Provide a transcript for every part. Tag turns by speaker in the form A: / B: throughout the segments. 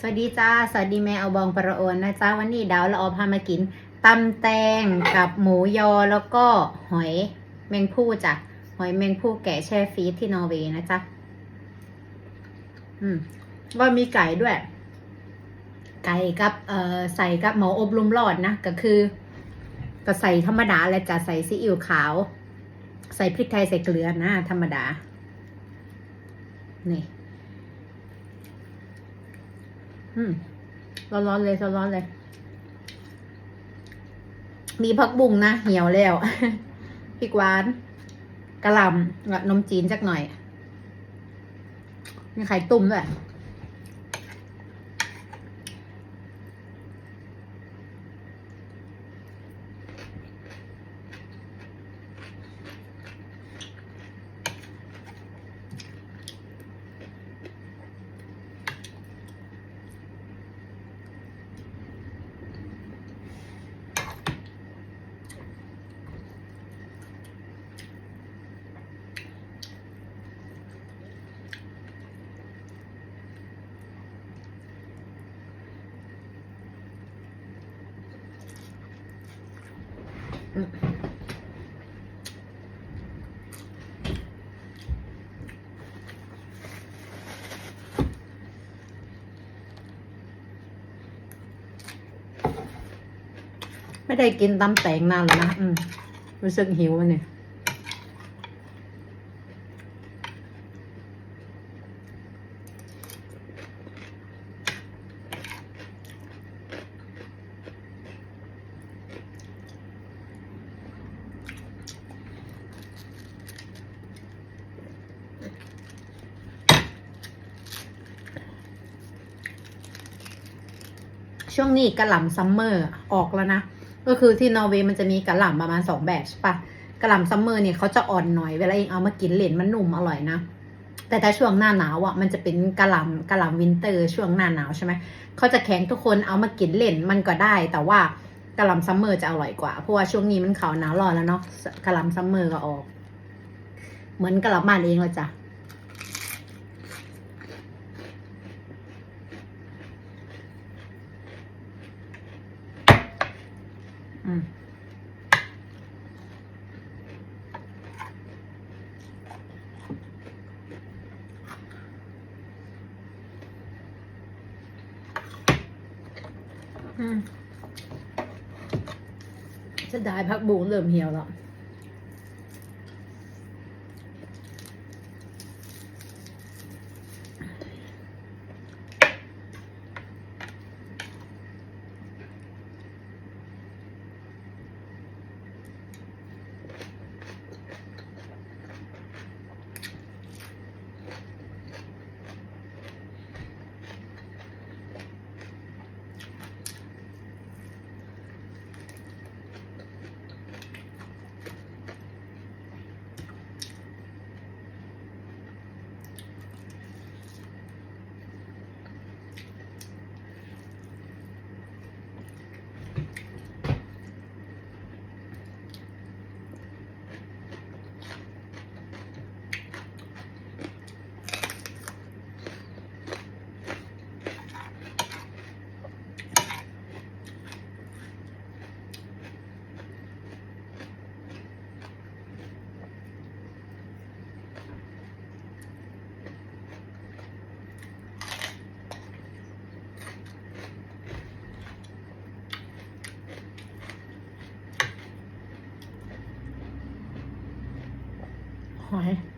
A: สวัสดีจ้า สวัสดีแม่เอาบองประโอนนะจ้าวันนี้ดาวละออพามากินตำแตงกับหมูยอแล้วก็หอยแมงผู้จ้ะหอยแมงผู้แกะแช่ฟรีซที่นอร์เวย์นะจ๊ะอืมว่ามีไก่ด้วย ไก่กับเอ่อใส่กับหมออบลุมรอดนะก็คือ ก็ใส่ธรรมดาแหละจ้ะใส่ซีอิ๊วขาว ใส่พริกไทยใส่เกลือนะธรรมดา นี่ อืมร้อนๆเลยร้อนๆเลย มีผักบุ้งนะ เหี่ยวแล้วพริกหวานกะหล่ำนมจีนจักหน่อย มีไข่ตุ้มด้วย ไม่ได้กินตำแตงนานแล้วนะ อืม รู้สึกหิววันนี้ ช่วงนี้กระหล่ำซัมเมอร์ออกแล้วนะ ก็คือที่นอร์เวย์มันจะมีกระหล่ำประมาณสองแบบใช่ปะกระหล่ำซัมเมอร์เนี่ยเขาจะอ่อนหน่อยเวลาเองเอามากินเหลนมันนุ่มอร่อยนะแต่ถ้าช่วงหน้าหนาวอะมันจะเป็นกระหล่ำกระหล่ำวินเตอร์ ช่วงหน้าหนาวใช่ไหมเขาจะแข็งทุกคนเอามากินเหลนมันก็ได้ แต่ว่ากระหล่ำซัมเมอร์จะอร่อยกว่าเพราะว่าช่วงนี้มันเขาวหนาวร้อนแล้วเนาะกระหล่ำซัมเมอร์ก็ออก เหมือนกระหล่ำบ้านเองเลยจ้ะ อืมอืมจะได้พั ก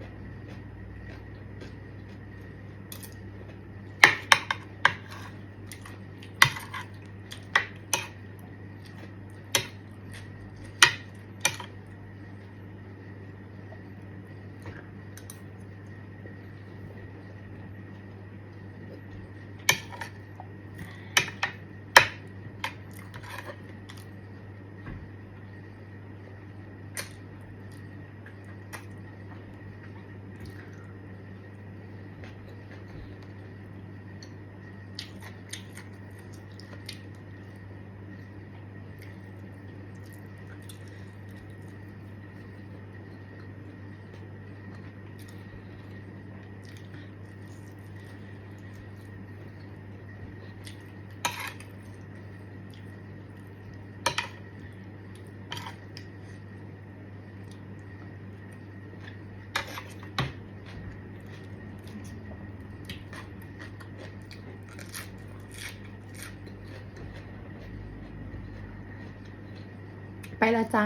A: ไปละจ้า